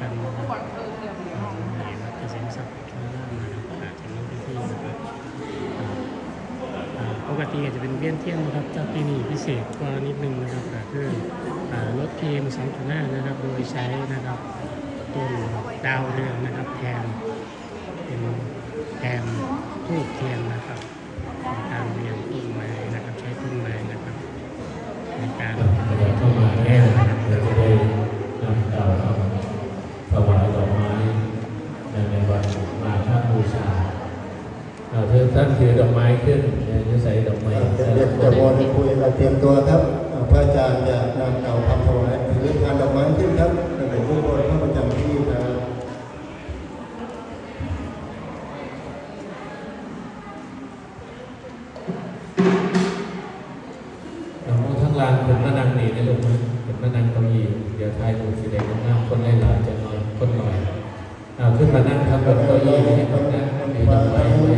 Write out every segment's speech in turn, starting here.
กันนะครับนี่วัดเกษมศักดิ์ข้างล่างนะครับอาจจะมีที่นะครับปกติอาจจะเป็นเบี้ยนเที่ยงนะครับแต่ปีนี้พิเศษกว่านิดนึงนะครับก็คืออ่ารถ PM 2.5นะครับ โดยใช้นะครับต้นดาวเรืองนะครับแทนเป็นแทนทูบเทียน ลานเป็นมานังนี่ได้ลงมเป็นมานังเก้าอี้เดี๋ยวทายดูสิเด็กน้ำคนหลายๆจะน้อยคนหน่อยเอาขึ้นมานั่งครับบนเก้าอี้ให้คนนั่งมีดอกไม้ไว้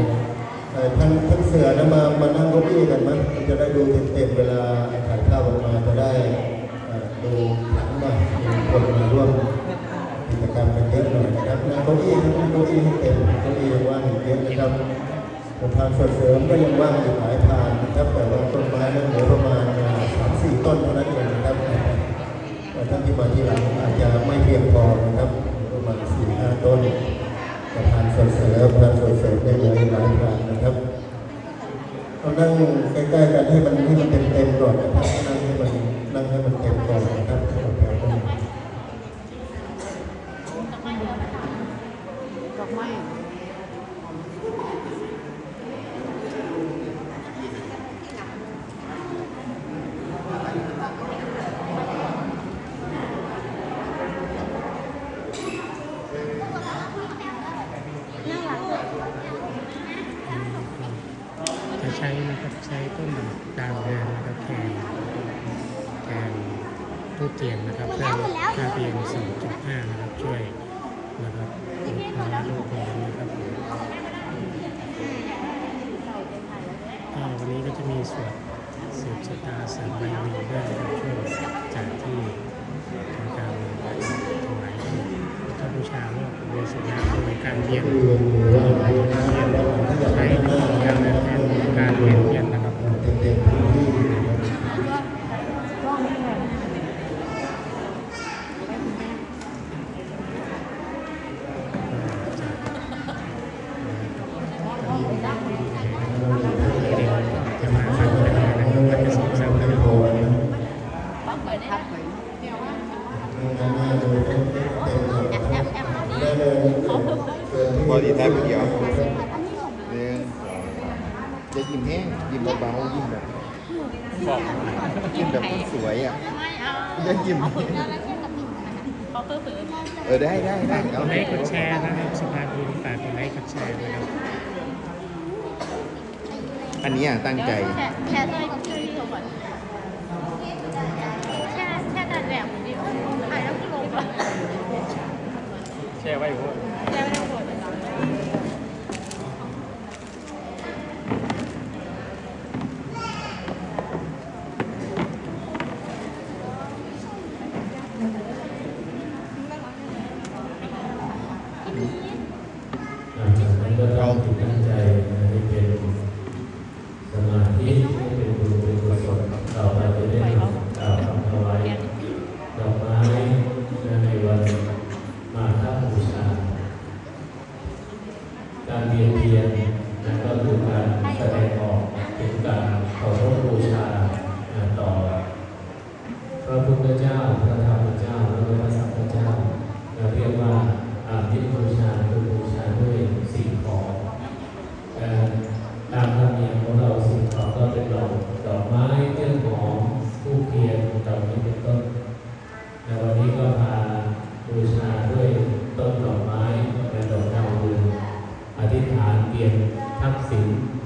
เอ่อท่านท่านเสือนะมามานั่งเก้าอี้กันมั้ยมันจะได้ดูเต็มๆเวลาถ่ายภาพออกมาจะได้ดูหลังหน่อยมีคนมาร่วมกิจกรรมกันเยอะหน่อยนะครับนั่งเก้าอี้นั่งเก้าอี้ให้เต็มเก้าอี้ว่างอยู่เยอะนะครับประธานส่วนเสริมก็ยังว่างอยู่หลายพานนะครับแต่ว่าต้นไม้นั้นเหลือประมาณ ต้นเท่านั้นเองนะครับแต่ท่านที่มาที่หลังอาจจะไม่เพียงพอนะครับประมาณสี่ห้าต้นประธานส่วนเสริมประธานส่วนเสริมได้เลยหลายพานนะครับเรานั่งใกล้ๆกันให้มันให้มันเต็มๆก่อนนะครับนั่งให้มันนั่งให้มันเต็มก่อนนะครับแถวๆนั้น ดอกไม้ จะใช้นะครับใช้ต้นดาวเรืองนะครับแทนแทนทูบเทียนนะครับเพื่อลดค่าเพียง2.5นะครับช่วยนะครับลดภาวะโลกร้อนนะครับผมก็วันนี้ก็จะมีสวดสืบชะตาเสริมบารมีด้วยนะครับช่วงจากที่ทำการถวายพระบูชาโลกโดยสุดยอดโดยการเวียน คือเรื่องอะไรนะ ใช้การเรียนแทนการเรียนเรียนนะครับ เต็มๆพื้นที่นะครับ ร่องไม่แข็ง จะมาฟังกันนะครับว่าจะสอนสาวกัน โอ้ย ต้องเปิดทับเปิด งานหน้าเลยเต็มๆได้เลยเกินที่ บอดี้แท็บเดียวหนึ่งจะยิ้มแห้งยิ้มเบาๆยิ้มแบบยิ้มแบบคนสวยอะจะยิ้ม เขาคือฝืน เออได้ได้ได้ ก เอา ดไลค์กดแชร์นะครับสภาบุญฝากกดไลค์กดแชร์นะครับ อันนี้อะตั้งใจ แค่แค่ด้ว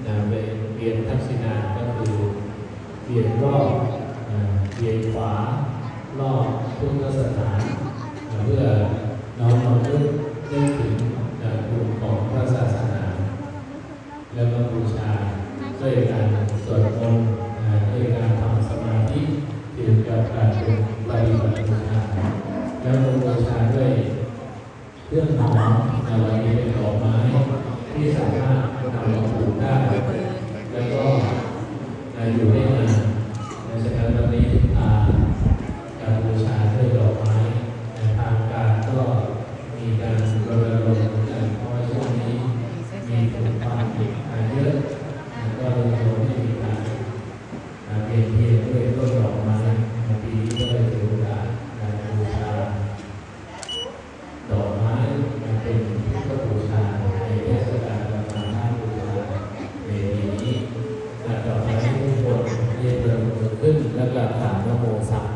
นะเวียนทักษิณาก็คือเวียนรอบเวียนขวารอบพุทธสถานเพื่อ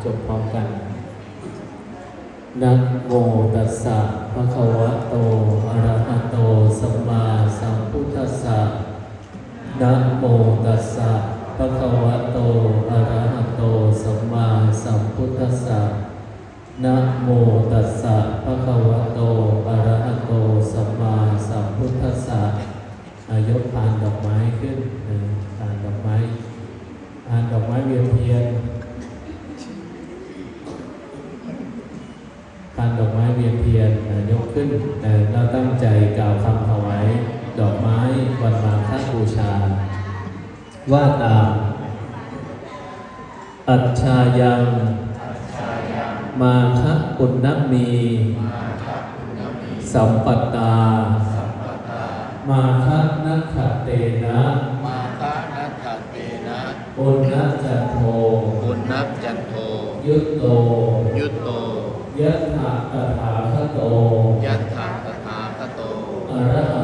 จบพร้อมกันนะโมตัสสะภะคะวะโตอะระหะโตสัมมาสัมพุทธัสสะนะโมตัสสะภะคะวะโตอะระหะโตสัมมาสัมพุทธัสสะนะโมตัสสะภะคะวะ ว่าตาม อัจฉายัง มาคะปุณณมี สัมปตา มาคะนัคเตนะมาคะนัคเตนะปุณณจัตโทปุณณจันโท ยุตโต ยุตโตยะถาตถาคโตยะถาตถาคโตอรห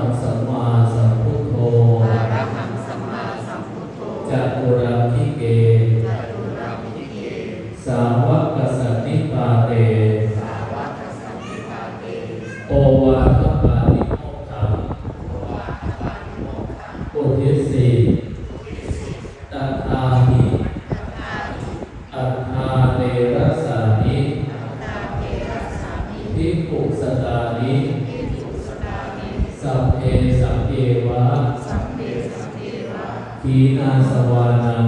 ทีนาสวานัง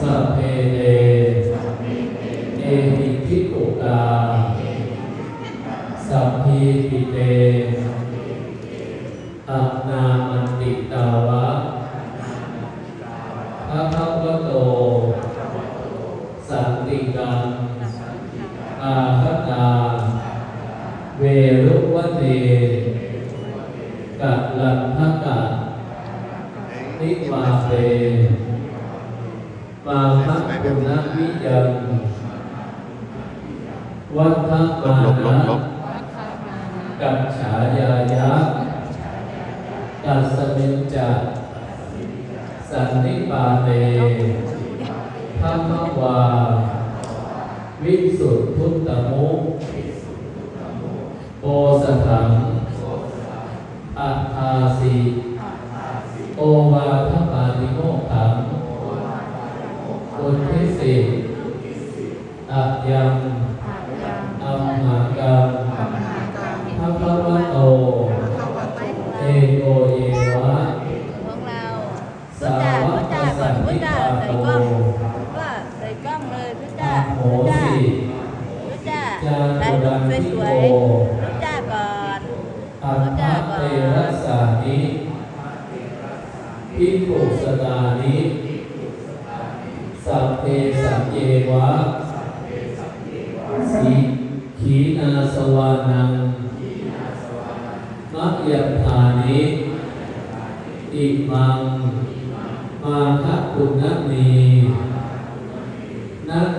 สัพเพเตเอหิภิกขุตาสัพพีปิเต โอสถังอัอาสีโอวา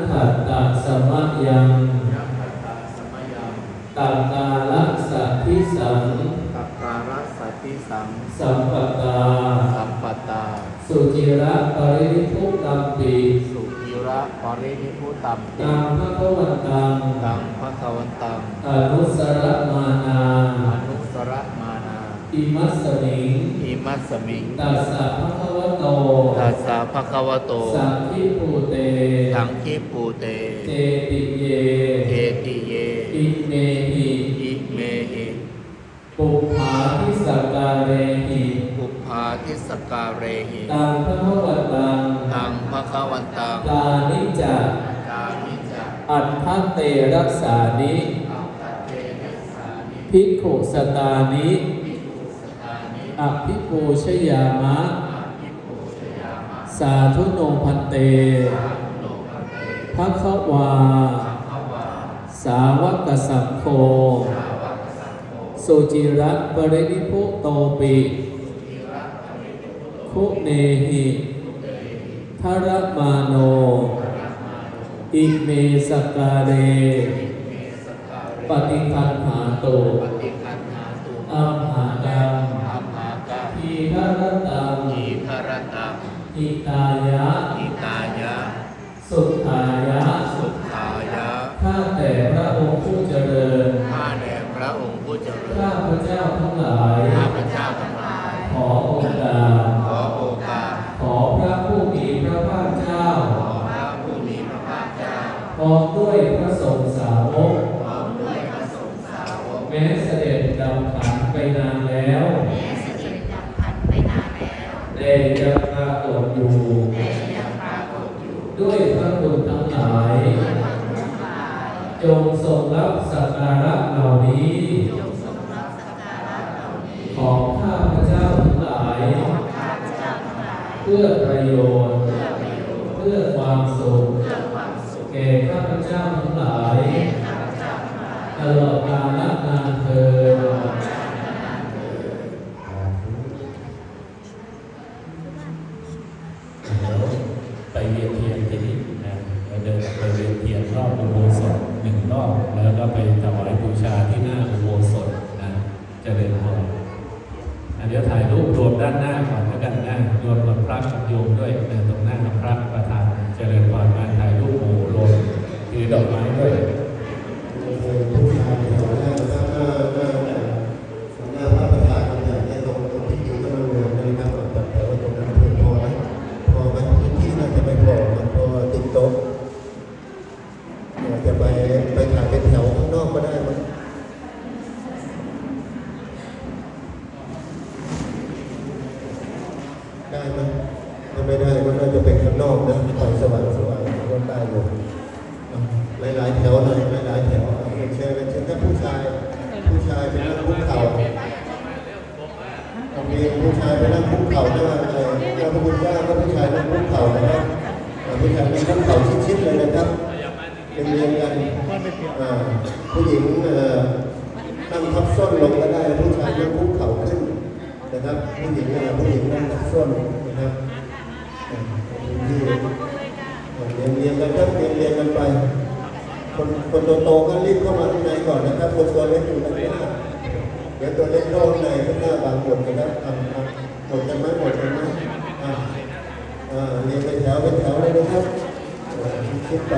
ขัตตะสมะยังตัตาลัสัพิสังตัตาลัสัพิสัง สัมปตา สัมปตา สุจิระปริภุตัมปีสุจิระปริภุตัมปีตังพระกวันตังตังพระกวันตัง อนุสรมานาอนุสรมานา อิมัสสิง อิมัสสิง ตัสสะพระ ตตัสสะภะคะวะโต สัพพิปูเตสังคีปูเต เจติเยเทติเย อิเมหิอิเมหิปุพพาทิสกาเรหิปุพพาทิสการเรหิตังพระวตังตังภะคะวันตังกานิจักกามิจักอัฏฐเตรักษานิเตรักษานิภิกขุสตานิอภิปูชยามะ สาธุโนพันเตภะคะวา สาวกสัพโคสุจิระปรินิพุโตปิคุเนหิทรมาโน อิเมสการเร ปฏิคันหาตุติ อิตายะ อิตายะ สุขายะ สุขายะ ข้าแต่พระองค์ผู้เจริญ ข้าแด่พระองค์ผู้เจริญ ข้าพระเจ้าทั้งหลาย ข้าพเจ้าทั้งหลาย ขอโอกาส ขอโอกาส ขอพระผู้มีพระภาคเจ้า ขอพระผู้มีพระภาคเจ้าพร้อมด้วยพระสงฆ์สาวกพร้อมด้วยพระสงฆ์สาวก แม้เสด็จดำขันไปนานแล้วแต่ ยังปรากฏอยู่ ด้วยพระคุณทั้งหลาย จงทรงรับสักการะเหล่านี้ ของข้าพเจ้าทั้งหลาย เพื่อประโยชน์ เพื่อความสุขแก่ข้าพเจ้าทั้งหลายตลอดกาลนานเทอญ เดี๋ยวไปเวียนเทียนทีนี้นะเราเดินไปเวียนเทียนรอบอุโบสถหนึ่งรอบ แล้วก็ไปถวายบูชาที่หน้าอุโบสถนะเจริญพรอะเดี๋ยวถ่ายรูปรวมด้านหน้าก่อนแล้วกันนะรวมกับพระกับโยมด้วยนะตรงหน้ากับพระประธานเจริญพรมาถ่ายรูปหมู่รวมถือ ดอกไม้ด้วย ผู้ชายแถวแรกนะครับหน้าหน้าหน้าพระประธานเนี่ยตรงตรงที่อยู่ก็มันรวมนะครับแต่แต่ว่าตรงนั้นเพียงพอไหมพอไหมพื้นที่น่าจะไม่พอมันพอติดโต๊ะอาจจะไปไปถ่ายเป็นแถวข้างนอกก็ได้มั้งได้ไหมถ้าไม่ได้ก็น่าจะเป็นข้างนอกนะไฟสว่างสว่างก็ได้อยู่ หลายๆแถวหน่อยหลายๆแถวเชิญเชิญท่านผู้ชาย ผู้ชายไปนั่งคุกเข่าตรงนี้ผู้ชายไปนั่งคุกเข่าหน้าเลยพระพุทธเจ้าก็ผู้ชายนั่งคุกเข่านะครับผู้ชายนั่งคุกเข่าชิดๆเลยนะครับเป็นเรียงกันอ่าผู้หญิงเอ่อนั่งทับส้นลงก็ได้ ผู้ชายนั่งคุกเข่าขึ้นนะครับ ผู้หญิงอะผู้หญิงนั่งทับส้นนะครับอ่าที่ เรียนเรียนกันครับเรียนเรียนกันไป คนคนโตๆก็รีบเข้ามาข้างในก่อนนะครับ คนตัวเล็กอยู่ด้านหน้าเดี๋ยวตัวเล็กเข้าข้างในข้างหน้าบางคนนะครับหมดกันไหมหมดกันไหมอะอ่าเรียนไปแถวไปแถวเลยนะครับอ่าคิดไป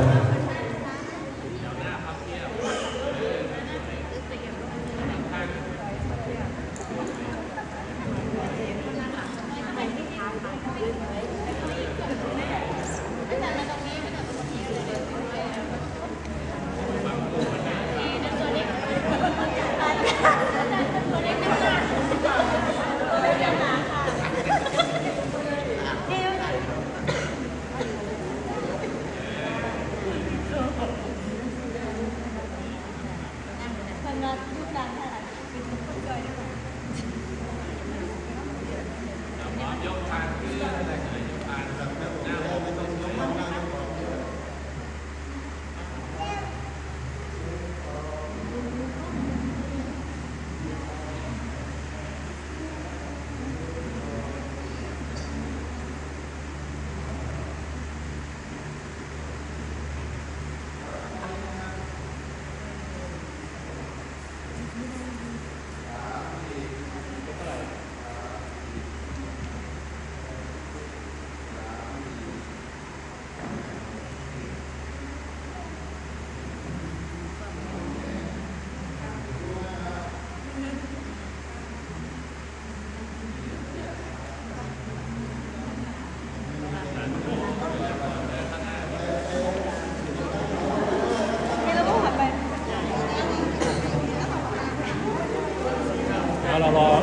ยกทางคืออะไร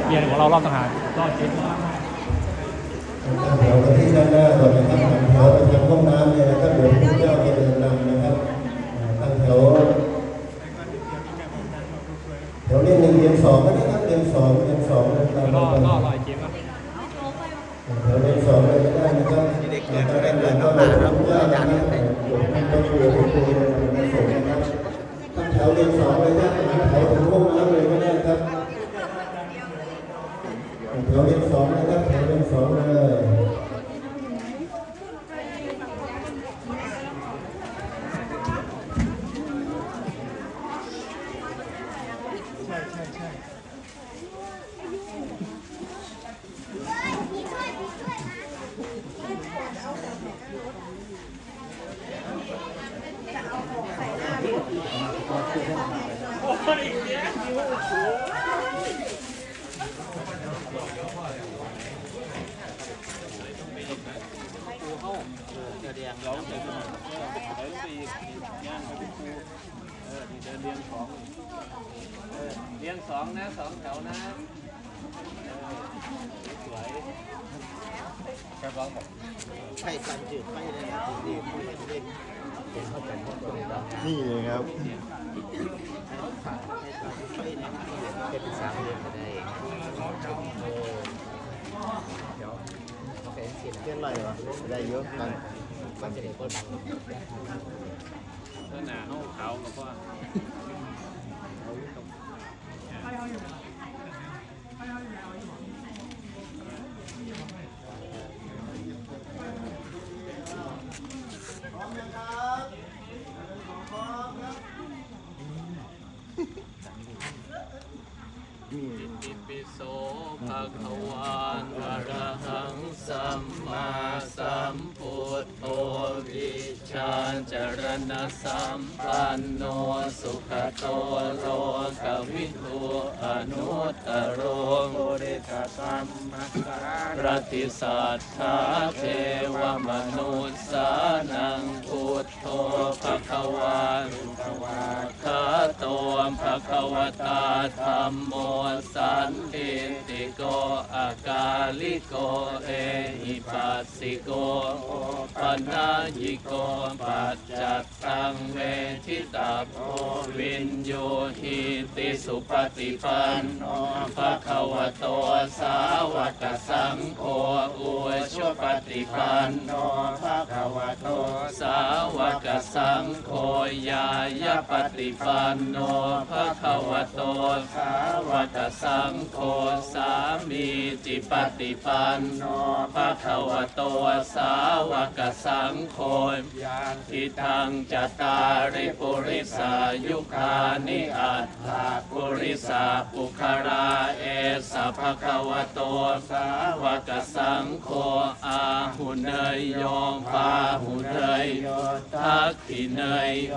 เรอบต่างหากรอบเจ็ดตั้งแถวที่ด้านหน้าก่อนนะครับแถวไปทางห้องน้ำเนี่ยนะครับเดี๋ยวผู้เจ้าจะเดินนำนะครับอ่าตั้งแถวแถวเรียนหนึ่งเรียนสองก็ได้ครับเรียนสองเรียนสองนะครับ รอบรอบลอยเกมครับ แถวเรียนสองเลยก็ได้นะครับเด็กเกิดเรียนเดินน้ำหนักครับผู้เจ้านะครับต้องคุยกับคุยกับสงฆ์นะครับตั้งแถวเรียนสองเลยครับหันแถวถึงห้องน้ำเลยก็ได้ครับแถวเรียนสองนะครับแถวเรียนสองเลย เดินเรียงสองเรียงสองนะสองแถวนะสวยกระบองหมดใช่สันี่เลยครับเป็นส้นอะไรวะได้เยอะกันมันจะเด็กคน เพื่อหนาห้องเขากับว่า นี่ อิปิโสภะคะวานอะระหังสัมมาสัมพุทโธวิชาจรณะสัมปันโนสุขโตโลกวิทูอนุตตโรโมเดชสัมมาสาร ติสัทธาเทวมนุสสานังพุทโธภะคะวานขวาคาโตภะคะวตาธรรมโมสันติ โกอาการิโกเอหิปัสสิโกปนายิโกปัจจัตตังเวทิตาโพวินโยหิติสุปฏิปันโนภะคะวะโตสาวกสังโฆอุชุปฏิปันโนภะคะวะโตสาวกสังโฆยายาปฏิปันโนภะคะวะโตสาวกสังโฆสามีจิปฏิปันโนภะคะวะโตสาวกสังโฆยาทิทังจตาริปุริสายุคานิอัตถาปุริสาปุคาราเอสะภะคะวะโตสาวกสังโฆอาหุเนยโยปาหุเนยโยทักขิเนยโย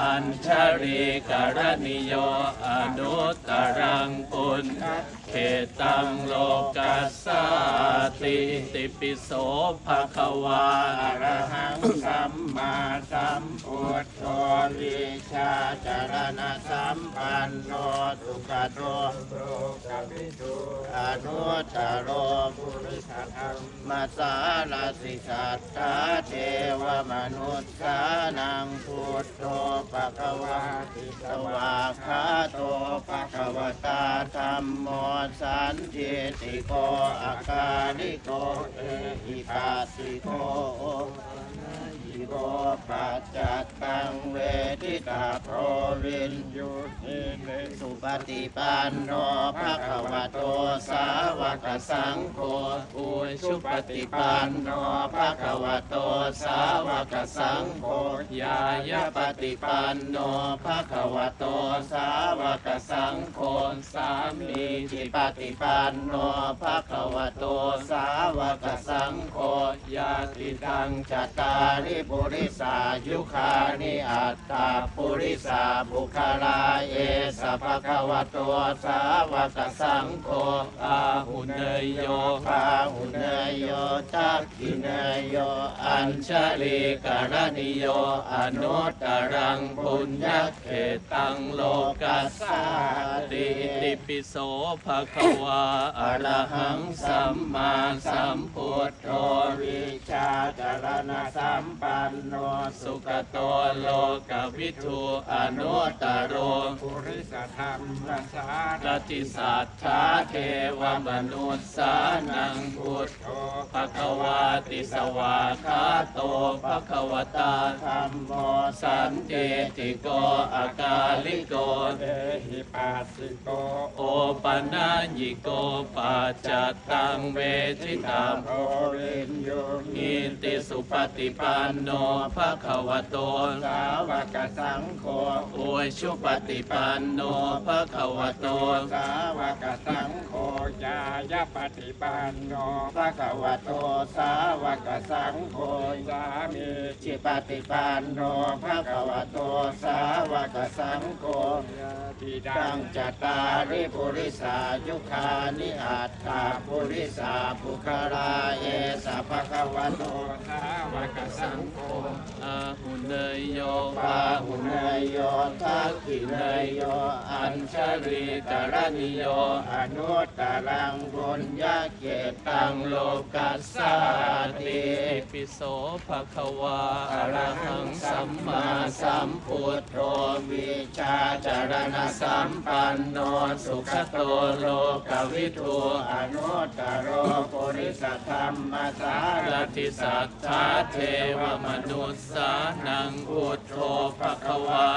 อัญชริกรณิโยอนุตตรังปุณ เขตังโลกัสสาติติปิโสภะคะวาอะระหังสัมมาสัมพุทโธวิชาจารณะสัมปันโนสุขโตโรกวิทูอนุตโรปุริสธรรมสารสิสัทธาเทวมนุษย์สานังพุทโธปะคะวาติสวาคาโตปะคะวตาธรรมโมสันติติโกอาการิโกเอหิปัสิโกยิโกปัจจัตตังเวทิตาโพวินยุติสุปฏิปันโนภะคะวะโตสาวกสังโฆอุชุปฏิปันโนภะคะวะโตสาวกสังโฆยายาปฏิปันโนภะคะวะโตสาวกสังโฆสามีจิปฏิปันโนภะคะวะโตสาวกสังโฆยาติตังจัตตาริปุริสายุคานิอัตตาปุริสาบุคลาเอสะภะคะวะโตสาวกสังโฆอาหุเนยโยปาหุเนยโยทักขินยโยอัญชลีกรณิโยอนุตตรังปุญญเขตังโลกัสสาติติปิโสภะคะวาอะระหังสัมมาสัมพุทโธวิชาจารณสัมปันโนสุขโตโลกวิทูอนุตตโรปุริสธรรมสารติสัทธาเทวมนุษสานังพุทโธภะคะวาติสวาคาโตภะคะวตาธรรมโมสันติติโกอากาลิโกเอหิปัสสิโกโอปัญญิโกปัจจตังเวทิตามโอรินโยอิติสุปฏิปันโนภะคะวะโตสาวกสังโฆโอชุปฏิปันโนภะคะวะโตสาวกสังโฆญายปฏิปันโนภะคะวะโตสาวกสังโฆสามีจิปฏิปันโนภะคะวะโตสาวกสังโฆทิดังจตาริปุริสายคานิอัตถาปุริสาภุคาราเอสะภะคะวะโตสาวกสังโฆอาหุเนยโยปาหุเนยโยทักขิเนยโยอัญชลีกรณิโยอนุตตรังบุญญาเกตังโลกัสสาติปิโสภะคะวาอะระหังสัมมาสัมพุทโธวิชาจารณสัมปันโนสุขโตโลกวิทูอนุตตโรปุริสธรรมสารติสัทธาเทวมนุษสานังอุทโธภควา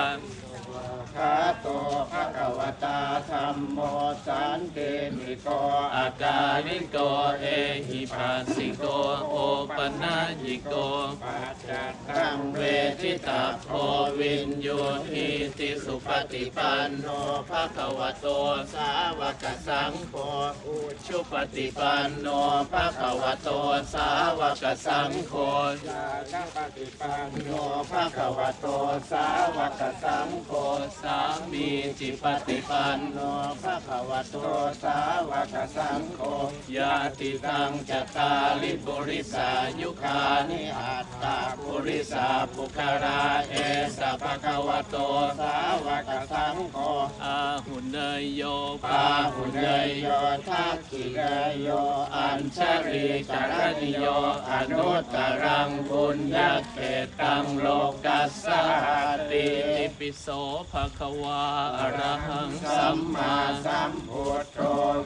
คาโตภะคะวตาธรรมโมสันเตมิโกอากาลิโกเอหิปัสสิโกโอปนัญิโกปัจจัตตังเวทิตาโพวินโยอิติสุปฏิปันโนภะคะวโตสาวกสังโฆอุชุปฏิปันโนภะคะวโตสาวกสังโฆญาณปฏิปันโนภะคะวโตสาวกสังโฆสามีจิปฏิปันโนภะคะวะโตสาวกสังโฆญาติทังจตตาลิปุริสายุคานิอัตตาปุริสาปุคาราเอสะภะคะวะโตสาวกสังโฆอาหุเนยโยปาหุเนยโยทักขิเนยโยอัญชลีกรณิโยอนุตตรังบุญญาเขตังโลกัสสาติปิโสภะควาอรหังสัมมาสัมพุทโธ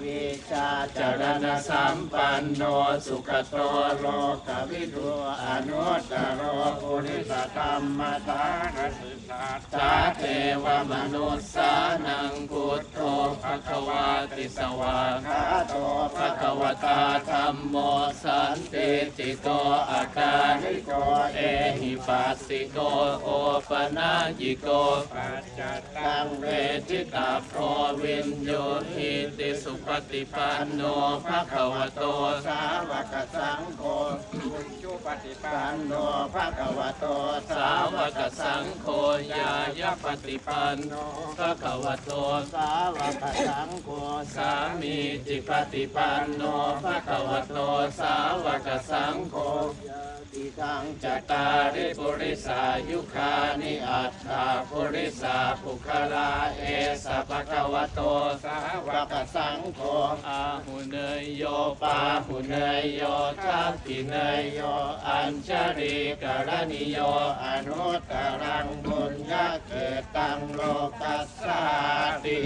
วิชาจารณสัมปันโนสุขโตโลกวิทูอนุตตโรปุริสธรรมสารติสัทธาเทวมนุษสานังพุทโธภควาติสวาคาโตภควตาธรรมโมสันติติโกอาการิโกเอหิปัสสิโกโอปนายิโกปัจจ ทิตาโพวินโยหิติสุปฏิปันโนภะคะวะโตสาวกสังโฆอุจุปฏิปันโนภะคะวะโตสาวกสังโฆญายปฏิปันโนภะคะวะโตสาวกสังโฆสามีจิปฏิปันโนภะคะวะโตสาวกสังโฆติตังจตาริปุริสายุคานิอัต ถาปุริสาภุคลาเอสะภะคะวะโตสาวกสังโฆอาหุเนยโยปาหุเนยโยทัพพิเนยโยอัญชริกรณิโยอนุตตรังบุญญาเกตังโลกัสสาติ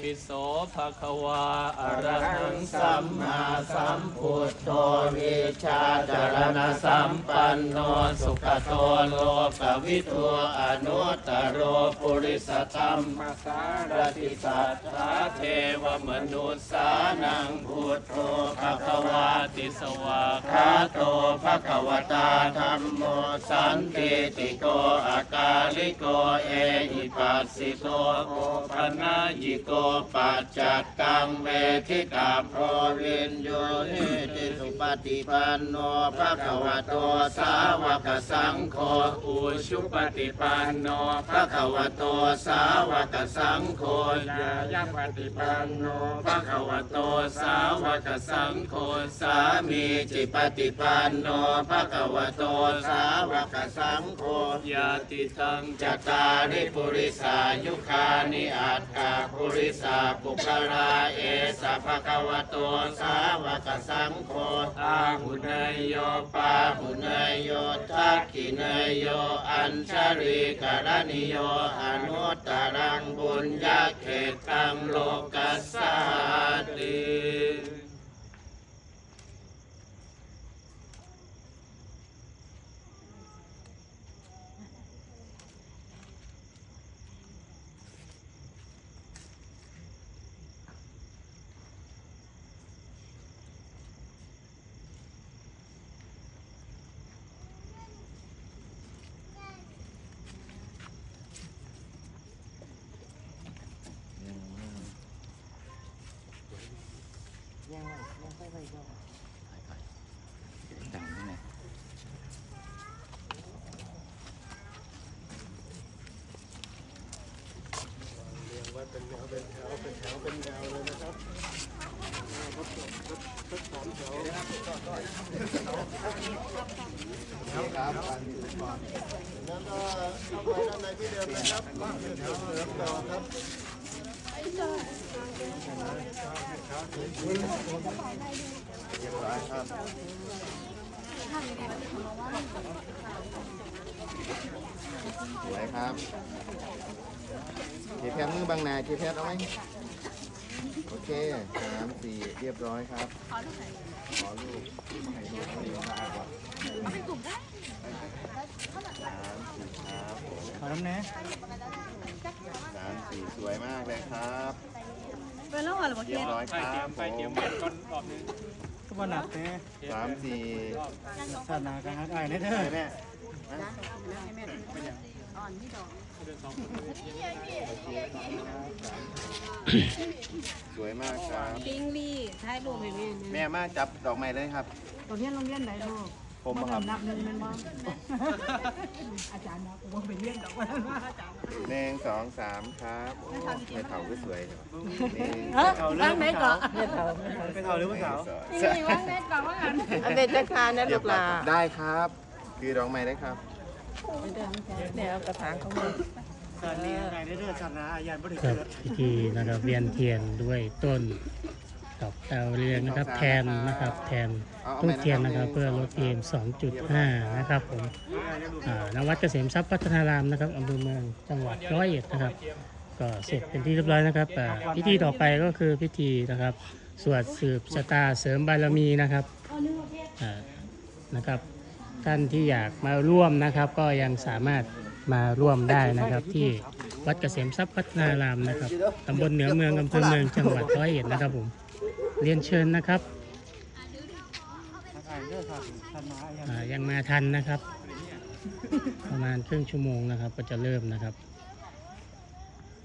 ปิโสภะคะวาอระหังสัมมาสัมพุทโธวิชาจารณสัมปันโนสุขโตโลกวิทูอนุตตโรปุริสธรรมสารติสัทธาเทวมนุษสานังพุทโธภะควาติสวาคาโตภะควตาธรรมโมสันติติโกอากาลิโกเอหิปัสสิโกโอปนายิโกปัจจัตตังเวทิตาโพวินโยหิติสุปฏิปันโนภะควโตสาวกสังโฆอุชุปฏิปันโนภะคะวะโตสาวกสังโฆยายาปฏิปันโนภะคะวะโตสาวกสังโฆสามีจิปฏิปันโนภะคะวะโตสาวกสังโฆยาติตังจตาริปุริสายุคานิอัตถาปุริสาปุคราเอสะภะคะวะโตสาวกสังโฆอาหุเนยโยปาหุเนยโยทักขิเนยโยอัญชริกรนิโยอนุตตรังบุญญาเขตังโลกัสสาติ ดังนี่ไง เป็นแนวเป็นแถวเป็นแถวเป็นแนวเลยนะครับรถรถรถสามแถวแล้วครับนั่นก็เข้าไปด้านในที่เดิมนะครับแถวเดิมต่อครับเรียบร้อยครับสวยครับ เจแพทมือบางนาเจแพทเอาไหมโอเคสามสี่เรียบร้อยครับ ขอลูกขอลูกให้ลูกให้ลูกนะครับสามสี่ครับขอน้ำแน่สามสี่สวยมากเลยครับไปแล้วเหรอเรียบร้อยครับไปเตรียมเงินก่อนก็มาหนักแน่สามสี่ศาสนาการฮักไอ้เนี่ ยเด้ใช่อแม่สวยมากครับ ปิงลี่ถ่ายรูปให้แม่เนี่ยแม่มาจับดอกไม้เลยครับโรงเรียนโรงเรียนไหนลูกผมบ่ครับนับหนึ่งแมันบ่อาจารย์นับว่าไปเรียนดอกว่าว่าอาจารย์หนึ่งสองสามครับโอ้ไม่เถาก็สวยเลยหนึ่งเฮ้ยว่างไหนก่อนไปเท่าหรือไม่เท่าสองนี่ว่างไหนก่อนว่ากันอันเบจคานะลูกหลาได้ครับ คือดอกไม้ได้ครับ เดี๋ยวกระถางของมึงศาสนาไงเด้อศาสนาอาญาบริครัเกิบดพิธีนะครับเวียนเทียนด้วยต้นดอกดาวเรืองนะครับ แทนนะครับแทนทูบเทียนนะครับ เพื่อลดเอม2.5 นะครับผมอ่านวัดเกษมทรัพย์พัฒนารามนะครับอำเภอเมืองจังหวัดร้อยเอ็ดนะครับ ก็เสร็จเป็นที่เรียบร้อยนะครับอ่าพิธีต่อไปก็คือพิธีนะครับ สวดสืบชะตาเสริมบารมีนะครับอ่านะครับ ท่านที่อยากมาร่วมนะครับ ก็ยังสามารถมาร่วมได้นะครับ ที่วัดเกษมทรัพย์พัฒนารามนะครับตำบลเหนือเมืองอำเภอเมืองจังหวัดร้อยเอ็ดนะครับผมเรียนเชิญนะครับไอ้เด้อศาสนาอาญาอ่ายังมาทันนะครับ ประมาณครึ่งชั่วโมงนะครับ ก็จะเริ่มนะครับ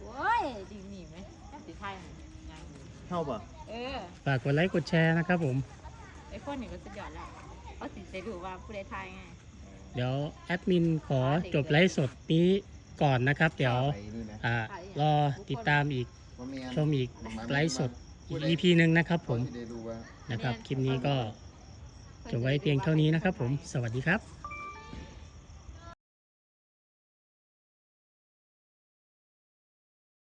โอ้ยดีหนีไหมแค่สีไทยเข้าป่ะเออฝากกดไลค์กดแชร์นะครับผม ไอ้คนนี้ก็สุดยอดแล้ว เขาติดใจดูว่าผู้ใดไทยไงเดี๋ยวแอดมินขอจบไลฟ์สดนี้ก่อนนะครับ เดี๋ยวไปนี่นะอ่ารอติดตามอีกว่าเมียนชมอีกไลฟ์สดอีก EP หนึ่งนะครับผมจะได้ดูว่านะครับ คลิปนี้ก็จบไว้เพียงเท่านี้นะครับผม สวัสดีครับ